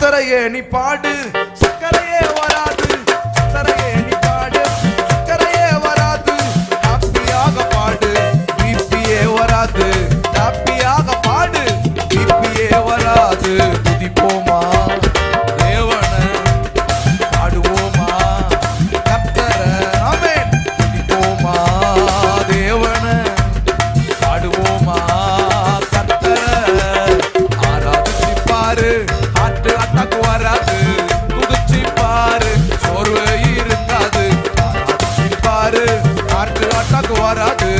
சக்கரையே நீ பாடு. சக்கரையே வராது. சக்கரையே நீ பாடு. சக்கரையே வராது. ஹாப்பியாக பாடு. பிபியே வராது. ஹாப்பியாக பாடு. பிபியே வராது. ஹார்ட் அட்டாக் பாரு சோர்வு இருக்காது. பாரு ஹார்ட் அட்டாக் வராது.